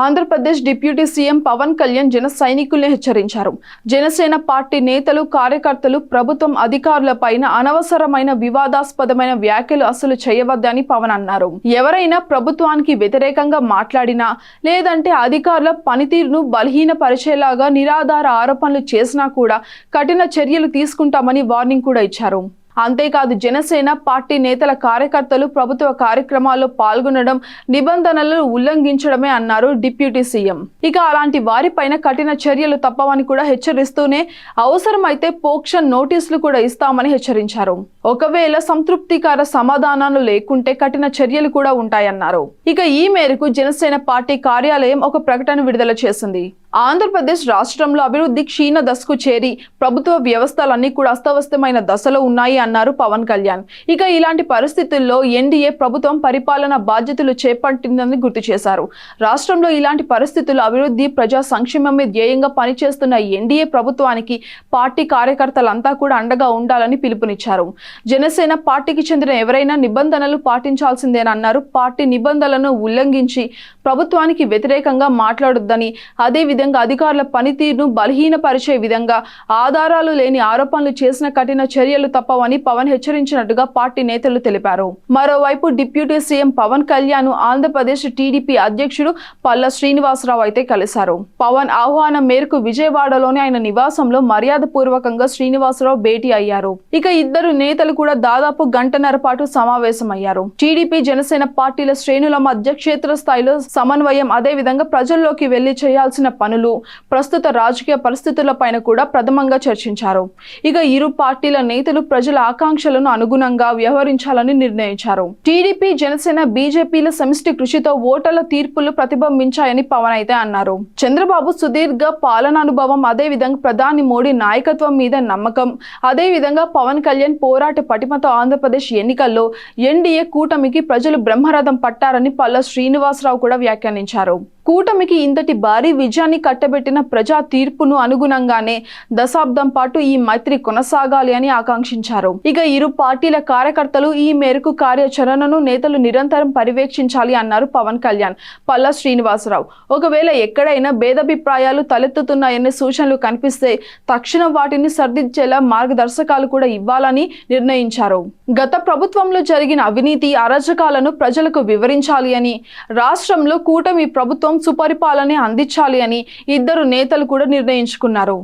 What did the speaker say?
Andhra Pradesh deputy CM Pawan Kalyan జన సైనికుల్ని హెచ్చరించారు. జనసేన పార్టీ నేతలు కార్యకర్తలు ప్రభుత్వం అధికారులపైన అనవసరమైన వివాదాస్పదమైన వ్యాఖ్యలు అసలు చేయవద్దని పవన్ అన్నారు. ఎవరైనా ప్రభుత్వానికి వ్యతిరేకంగా మాట్లాడినా లేదంటే అధికారుల పనితీరును బలహీనపరిచేలాగా నిరాధార ఆరోపణలు చేసినా కూడా కఠిన చర్యలు తీసుకుంటామని వార్నింగ్ కూడా ఇచ్చారు. అంతేకాదు జనసేన పార్టీ నేతల కార్యకర్తలు ప్రభుత్వ కార్యక్రమాల్లో పాల్గొనడం నిబంధనలను ఉల్లంఘించడమే అన్నారు డిప్యూటీ సీఎం. ఇక అలాంటి వారిపైన కఠిన చర్యలు తప్పవని కూడా హెచ్చరిస్తూనే అవసరమైతే పోక్షన్ నోటీసులు కూడా ఇస్తామని హెచ్చరించారు. ఒకవేళ సంతృప్తికర సమాధానాలు లేకుంటే కఠిన చర్యలు కూడా ఉంటాయన్నారు. ఇక ఈ మేరకు జనసేన పార్టీ కార్యాలయం ఒక ప్రకటన విడుదల చేసింది. ఆంధ్రప్రదేశ్ రాష్ట్రంలో అభివృద్ధి క్షీణ దశకు చేరి ప్రభుత్వ వ్యవస్థలన్నీ కూడా అస్తవ్యస్తమైన దశలో ఉన్నాయి అన్నారు పవన్ కళ్యాణ్. ఇక ఇలాంటి పరిస్థితుల్లో ఎన్డీఏ ప్రభుత్వం పరిపాలన బాధ్యతలు చేపట్టిందని గుర్తు చేశారు. రాష్ట్రంలో ఇలాంటి పరిస్థితుల్లో అభివృద్ధి ప్రజా సంక్షేమమే ధ్యేయంగా పనిచేస్తున్న ఎన్డీఏ ప్రభుత్వానికి పార్టీ కార్యకర్తలంతా కూడా అండగా ఉండాలని పిలుపునిచ్చారు. జనసేన పార్టీకి చెందిన ఎవరైనా నిబంధనలు పాటించాల్సిందేనన్నారు. పార్టీ నిబంధనలను ఉల్లంఘించి ప్రభుత్వానికి వ్యతిరేకంగా మాట్లాడొద్దని అదేవిధంగా అధికారుల పనితీరును బలహీనపరిచే విధంగా ఆధారాలు లేని ఆరోపణలు చేసిన కఠిన చర్యలు తప్పవని పవన్ హెచ్చరించినట్టుగా పార్టీ నేతలు తెలిపారు. మరోవైపు deputy CM Pawan Kalyan Andhra Pradesh TDP అధ్యక్షుడు పల్ల శ్రీనివాసరావు అయితే కలిశారు. పవన్ ఆహ్వానం మేరకు విజయవాడలోని ఆయన నివాసంలో మర్యాద పూర్వకంగా శ్రీనివాసరావు భేటీ అయ్యారు. ఇక ఇద్దరు నేతలు కూడా దాదాపు గంటన్నర పాటు సమావేశమయ్యారు. టీడీపీ జనసేన పార్టీల శ్రేణుల మధ్య క్షేత్రస్థాయిలో సమన్వయం అదే విధంగా ప్రజల్లోకి వెళ్ళి చేయాల్సిన పని పనులు ప్రస్తుత రాజకీయ పరిస్థితులపైన కూడా ప్రథమంగా చర్చించారు. ఇక ఇరు పార్టీల నేతలు ప్రజల ఆకాంక్షలను అనుగుణంగా వ్యవహరించాలని నిర్ణయించారు. టీడీపీ జనసేన బీజేపీల సమిష్టి కృషితో ఓటర్ల తీర్పులు ప్రతిబింబించాయని పవన్ అయితే అన్నారు. చంద్రబాబు సుదీర్ఘ పాలనానుభవం అదే విధంగా ప్రధాని మోడీ నాయకత్వం మీద నమ్మకం అదే విధంగా పవన్ కళ్యాణ్ పోరాట పటిమతో ఆంధ్రప్రదేశ్ ఎన్నికల్లో ఎన్డీఏ కూటమికి ప్రజలు బ్రహ్మరథం పట్టారని పల్ల శ్రీనివాసరావు కూడా వ్యాఖ్యానించారు. కూటమికి ఇంతటి భారీ విజయాన్ని కట్టబెట్టిన ప్రజా తీర్పును అనుగుణంగానే దశాబ్దం పాటు ఈ మైత్రి కొనసాగాలి అని ఆకాంక్షించారు. ఇక ఇరు పార్టీల కార్యకర్తలు ఈ మేరకు కార్యాచరణను నేతలు నిరంతరం పర్యవేక్షించాలి అన్నారు పవన్ కళ్యాణ్. పల్లా శ్రీనివాసరావు. ఒకవేళ ఎక్కడైనా భేదాభిప్రాయాలు తలెత్తుతున్నాయనే సూచనలు కనిపిస్తే తక్షణం వాటిని సర్దించేలా మార్గదర్శకాలు కూడా ఇవ్వాలని నిర్ణయించారు. గత ప్రభుత్వంలో జరిగిన అవినీతి అరాచకాలను ప్రజలకు వివరించాలి అని రాష్ట్రంలో కూటమి ప్రభుత్వం సుపరిపాలనే అందించాలి అని ఇద్దరు నేతలు కూడా నిర్ణయించుకున్నారు.